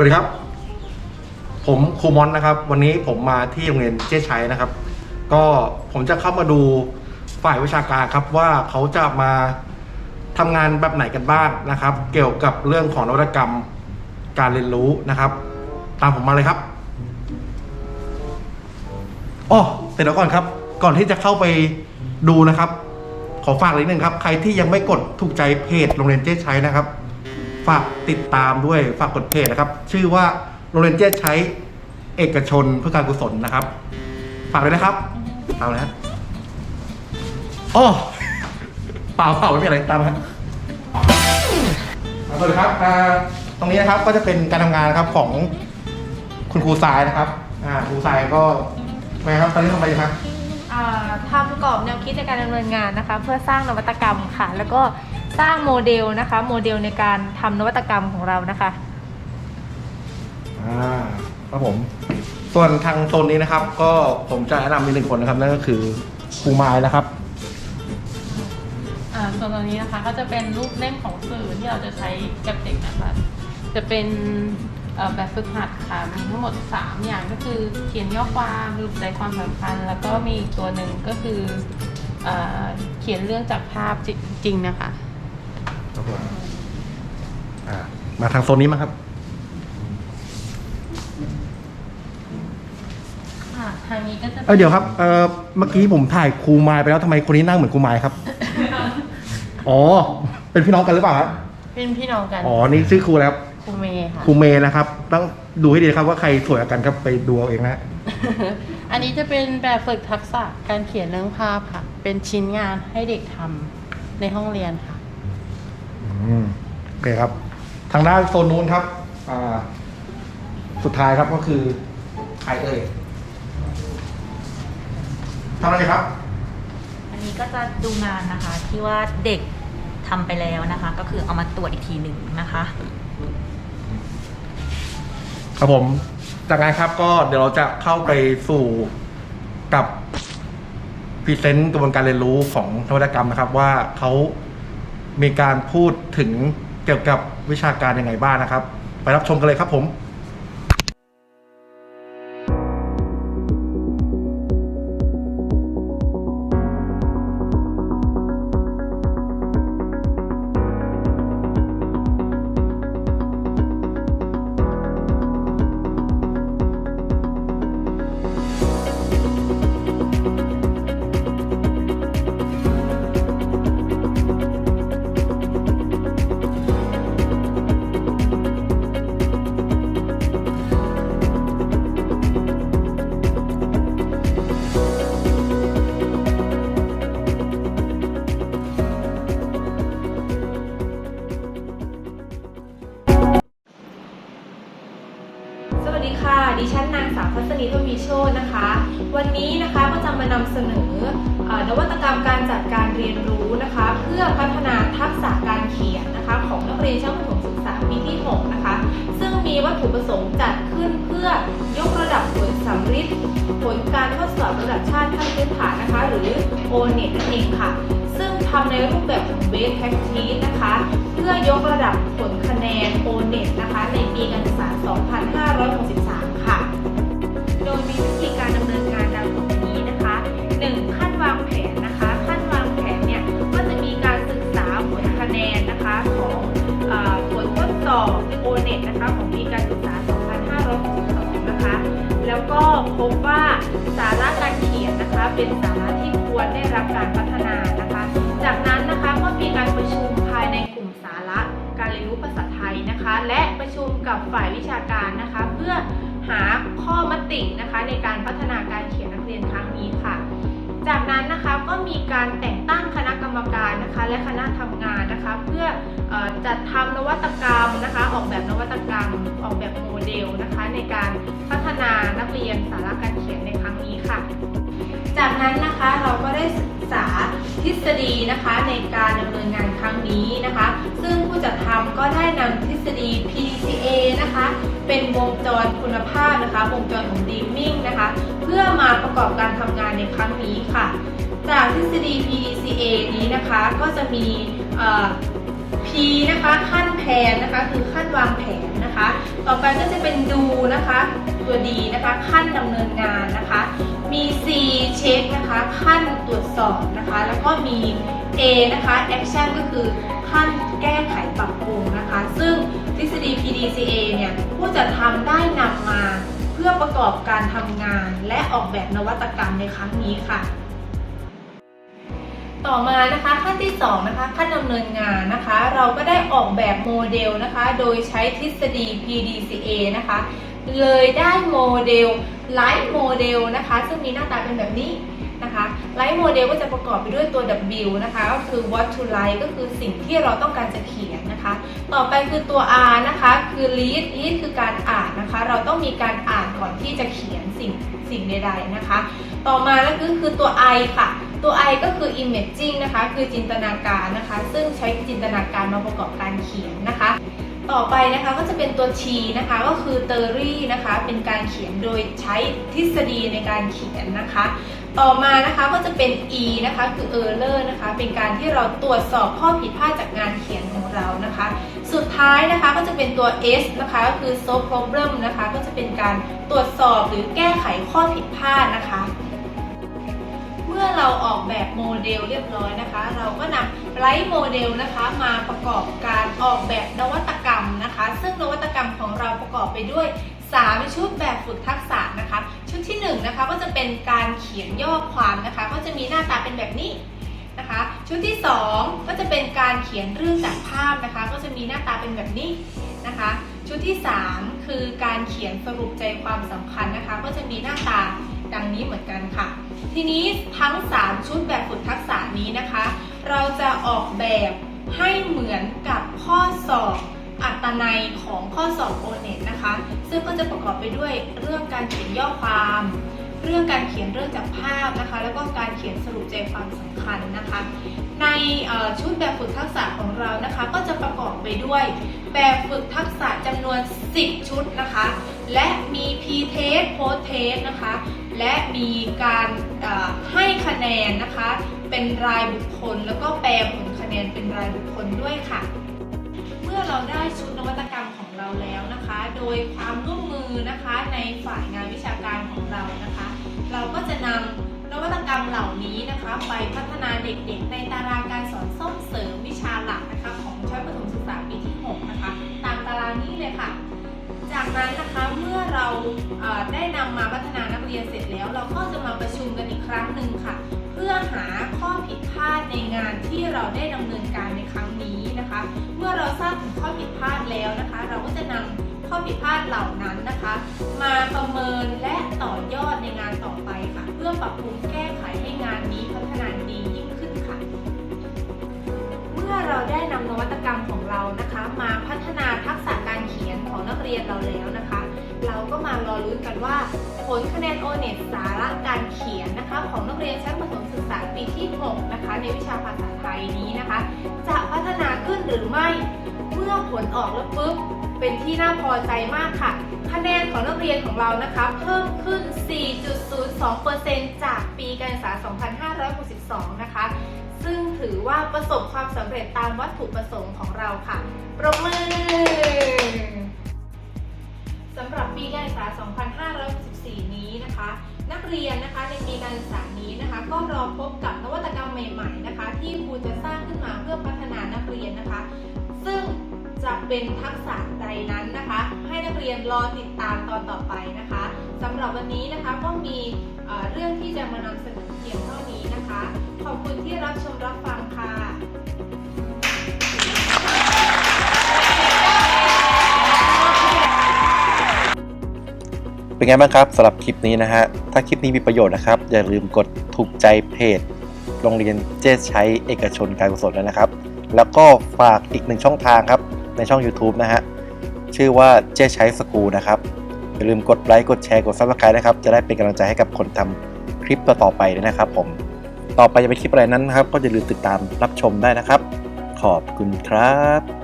สวัสดีครับ ผมครูมอนนะครับ วันนี้ผมมาที่โรงเรียนเจ๊ชัยนะครับ ก็ผมจะเข้ามาดูฝ่ายวิชาการครับว่าเขาจะมาทำงานแบบไหนกันบ้างนะครับ เกี่ยวกับเรื่องของนวัตกรรมการเรียนรู้นะครับ ตามผมมาเลยครับอ๋อแต่เดี๋ยวก่อนครับ ก่อนที่จะเข้าไปดูนะครับ ขอฝากเลยนิดนึงครับ ใครที่ยังไม่กดถูกใจเพจโรงเรียนเจ๊ชัยนะครับ ฝากติดตามด้วยฝากกดเพจนะครับ ชื่อว่าโรเรียนเจใช้เอกชนเพื่อการกุศลนะครับ ฝากเลยนะครับเอาเลยฮะอ๋อเปล่าเปล่าไม่เป็นไรตามครับสวัสดีครับอ่าตรงนี้นะครับก็จะเป็นการทำงานนะครับของคุณครูสายนะครับอ่าครูสายก็ไมครับตอนนี้ทำอะไรอยู่ครับ ทำประกอบแนวคิดในการดำเนินงานนะคะ เพื่อสร้างนวัตกรรมค่ะ แล้วก็สร้างโมเดลนะคะ โมเดลในการทำนวัตกรรมของเรานะคะ อ่าครับผม ส่วนทางโซนนี้นะครับ ก็ผมจะแนะนำมีหนึ่งคนนะครับนั่นก็คือครูไม้นะครับ อ่าส่วนตัวนี้นะคะก็จะเป็นรูปเล่มของสื่อที่เราจะใช้กับเด็กนะคะ จะเป็นเอ่อ แบบฝึกหัดค่ะมีทั้งหมด 3 อย่างก็คือเขียนย่อความรูปใจความสำคัญ แล้วก็มีอีกตัวหนึ่งก็คือเออเขียนเรื่องจากภาพจริงๆนะคะครับผมอ่ามาทางโซนนี้มาครับ ค่ะทางนี้ก็จะเอ้ยเดี๋ยวครับเอ่อเมื่อกี้ผมถ่ายครูไม้ไปแล้วทำไมคนนี้นั่งเหมือนครูไม้ครับ อ๋อ เป็นพี่น้องกันหรือเปล่าครับเป็นพี่น้องกัน อ๋อ นี่ชื่อครูแล้วครู เมย์ค่ะ ครูเมย์นะครับ ต้องดูให้ดีนะครับว่าใครสวยกว่ากันครับไปดูเอาเองนะอันนี้จะเป็นแบบฝึกทักษะการเขียนเรื่องภาพค่ะ เป็นชิ้นงานให้เด็กทำในห้องเรียนค่ะ อืมโอเคครับ ทางด้านโซนนู้นครับ อ่า สุดท้ายครับก็คือใครเอ่ยทำอะไรครับ อันนี้ก็จะดูงานนะคะที่ว่าเด็กทำไปแล้วนะคะ ก็คือเอามาตรวจอีกทีหนึ่งนะคะ ครับผม จากนั้นครับก็เดี๋ยวเราจะเข้าไปสู่กับพรีเซนต์กระบวนการเรียนรู้ของนวัตกรรมนะครับ ว่าเขามีการพูดถึงเกี่ยวกับวิชาการยังไงบ้างนะครับ ไปรับชมกันเลยครับผม วัสดีค่ะ ดิฉันนางสาวพัศนีทวีโชตนะคะ วันนี้นะคะก็จะมานำเสนอนวัตกรรมการจัดการเรียนรู้นะคะ เพื่อพัฒนาทักษะการเขียนนะคะ ของนักเรียนชั้นประถมศึกษาปีที่ 6 นะคะ ซึ่งมีวัตถุประสงค์จัดขึ้นเพื่อยกระดับผลสำฤทธิ์ผลการทดสอบระดับชาติขั้นพื้นฐานนะคะ หรือ O-NET นั่นเองค่ะ ซึ่งทำในรูปแบบของ Base Practice นะคะ พื่อยกระดับผลคะแนน O-NET นะคะในปีการศึกษา 2563 ค่ะ โดยมีวิธีการดำเนินงานดังต่อไปนี้นะคะ 1. ขั้นวางแผนนะคะ ขั้นวางแผนเนี่ยก็จะมีการศึกษาผลคะแนนนะคะของอผลทดสอบ O-NET นะคะของปีการศึกษา 2562 นะคะ แล้วก็พบว่าสาระการเขียนนะคะเป็นสาระที่ควรได้รับการพัฒนานะคะ จากนั้นนะคะก็มีการประชุม สาระการเรียนรู้ภาษาไทยนะคะ และประชุมกับฝ่ายวิชาการนะคะ เพื่อหาข้อมตินะคะในการพัฒนาการเขียนนักเรียนครั้งนี้ค่ะ จากนั้นนะคะก็มีการแต่งตั้งคณะกรรมการนะคะ และคณะทำงานนะคะ เพื่ออจัดทำนวัตกรรมนะคะ ออกแบบนวัตกรรม ออกแบบโมเดลนะคะ ในการพัฒนานักเรียนสาระการเขียนในครั้งนี้ค่ะ จากนั้นนะคะเราก็ได้ศึก ษาทฤษฎีนะคะในการดำเนินงานครั้งนี้นะคะ ซึ่งผู้จัดทำก็ได้นำทฤษฎี PDCA นะคะ เป็นวงจรคุณภาพนะคะวงจรของ Deeming นะคะ เพื่อมาประกอบการทำงานในครั้งนี้ค่ะ จากทฤษฎี PDCA นี้นะคะก็จะมี P นะคะขั้นแผนนะคะคือขั้นวางแผนนะคะ ต่อไปก็จะเป็นดูนะคะ ตัว D นะคะขั้นดำเนินงานนะคะ มี C เช็คนะคะขั้นตรวจสอบนะคะ แล้วก็มี A นะคะ action ก็คือขั้นแก้ไขปรับปรุงนะคะ ซึ่งทฤษฎี PDCA เนี่ยผู้จัดทำได้นำมาเพื่อประกอบการทำงาน และออกแบบนวัตกรรมในครั้งนี้ค่ะ ต่อมานะคะขั้นที่2นะคะขั้นดำเนินงานนะคะ เราก็ได้ออกแบบโมเดลนะคะ โดยใช้ทฤษฎี PDCA นะคะ เลยได้โมเดลไลฟ์โมเดลนะคะ ซึ่งมีหน้าตาเป็นแบบนี้นะคะไลฟ์โมเดลก็จะประกอบไปด้วยตัว W นะคะก็คือ what to write ก็คือสิ่งที่เราต้องการจะเขียนนะคะ ต่อไปคือตัว R นะคะคือ read read คือการอ่านนะคะ เราต้องมีการอ่านก่อนที่จะเขียนสิ่งสิ่งใด ๆนะคะ ต่อมาแล้วก็คือตัว I ค่ะตัว I ก็คือ imaging นะคะ คือจินตนาการนะคะ ซึ่งใช้จินตนาการมาประกอบการเขียนนะคะ ต่อไปนะคะก็จะเป็นตัว T นะคะก็คือ theory นะคะเป็นการเขียนโดยใช้ทฤษฎีในการเขียนนะคะ ต่อมานะคะก็จะเป็น E นะคะคือ error นะคะเป็นการที่เราตรวจสอบข้อผิดพลาดจากงานเขียนของเรานะคะ สุดท้ายนะคะก็จะเป็นตัว S นะคะก็คือ solve problem นะคะก็จะเป็นการตรวจสอบหรือแก้ไขข้อผิดพลาดนะคะเมื่อเราออกแบบโมเดลเรียบร้อยนะคะ เราก็นำไลท์โมเดลนะคะมาประกอบการออกแบบนวัตกรรม นะคะ ซึ่งนวัตกรรมของเราประกอบไปด้วย 3 ชุดแบบฝึกทักษะนะคะ ชุดที่1นงนะคะก็จะเป็นการเขียนย่อความนะคะ ก็จะมีหน้าตาเป็นแบบนี้นะคะ ชุดที่ 2 ก็จะเป็นการเขียนเรื่องจากภาพนะคะ ก็จะมีหน้าตาเป็นแบบนี้นะคะ ชุดที่ 3 คือการเขียนสรุปใจความสำคัญนะคะ ก็จะมีหน้าตาดังนี้เหมือนกันค่ะ ทีนี้ทั้ง 3 ชุดแบบฝึกทักษะนี้นะคะ เราจะออกแบบให้เหมือนกับข้อสอบ อัตนัยของข้อสอบโอเน็ตนะคะ ซึ่งก็จะประกอบไปด้วยเรื่องการเขียนย่อความ เรื่องการเขียนเรื่องจากภาพนะคะ แล้วก็การเขียนสรุปใจความสำคัญนะคะ ในชุดแบบฝึกทักษะของเรานะคะ ก็จะประกอบไปด้วยแบบฝึกทักษะจำนวน 10 ชุดนะคะ และมี P-test Post-test นะคะ และมีการให้คะแนนนะคะ เป็นรายบุคคล แล้วก็แปลผลคะแนนเป็นรายบุคคลด้วยค่ะ เราได้ชุดนวัตกรรมของเราแล้วนะคะ โดยความร่วมมือนะคะในฝ่ายงานวิชาการของเรานะคะ เราก็จะนำนวัตกรรมเหล่านี้นะคะ ไปพัฒนาเด็กๆ ในตารางการสอนส่งเสริมวิชาหลักนะคะ ของชั้นประถมศึกษาปีที่ 6 นะคะ ตามตารางนี้เลยค่ะ จากนั้นนะคะเมื่อเราได้นำมาพัฒนานักเรียนเสร็จแล้ว เราก็จะมาประชุมกันอีกครั้งหนึ่งค่ะ เพื่อหาข้อผิดพลาดในงานที่เราได้ดำเนินการในครั้ง เมื่อเราทราบถึงข้อผิดพลาดแล้วนะคะ เราก็จะนำข้อผิดพลาดเหล่านั้นนะคะ มาประเมินและต่อยอดในงานต่อไปค่ะ เพื่อปรับปรุงแก้ไขให้งานนี้พัฒนาดียิ่งขึ้นค่ะ เมื่อเราได้นำนวัตกรรมของเรานะคะ มาพัฒนาทักษะการเขียนของนักเรียนเราแล้วนะคะ เราก็มารอลุ้นกันว่า ผลคะแนนโอเน็ตสาระการเขียนนะคะ ของนักเรียนชั้นประถมศึกษาปีที่ 6 นะคะ ในวิชาภาษาไทยนี้นะคะ จะพัฒนาขึ้นหรือไม่เมื่อผลออกแล้วปุ๊บเป็นที่น่าพอใจมากค่ะ คะแนนของนักเรียนของเรานะคะ เพิ่มขึ้น 4.02%จากปีการศึกษา 2562 นะคะ ซึ่งถือว่าประสบความสำเร็จตามวัตถุประสงค์ของเราค่ะ ปรบมือ สำหรับปีการศึกษา 2564 นี้นะคะ นักเรียนนะคะในปีการศึกษานี้นะคะ ก็รอพบกับนวัตกรรมใหม่ ๆนะคะ ที่ครูจะสร้างขึ้นมาเพื่อพัฒนานักเรียนนะคะ ซึ่งจะเป็นทักษะใดนั้นนะคะ ให้นักเรียนรอติดตามตอนต่อไปนะคะสำหรับวันนี้นะคะก็มีเอ่อเรื่องที่จะมานำเสนอเพียงเท่านี้นะคะ ขอบคุณที่รับชมรับฟังค่ะ เป็นไงบ้างครับสำหรับคลิปนี้นะฮะ ถ้าคลิปนี้มีประโยชน์นะครับ อย่าลืมกดถูกใจเพจ โรงเรียนเจ๊ใช้เอกชนการกุศลนะครับ แล้วก็ฝากอีกหนึ่งช่องทางครับ ในช่อง YouTube นะฮะ ชื่อว่าเจ๊ใช้สกูนะครับ อย่าลืมกดไลค์กดแชร์กด Subscribe นะครับ จะได้เป็นกำลังใจให้กับคนทำคลิปต่อๆไปด้วยนะครับผม ต่อไปจะเป็นคลิปอะไรนั้นนะครับ ก็อย่าลืมติดตามรับชมได้นะครับ ขอบคุณครับ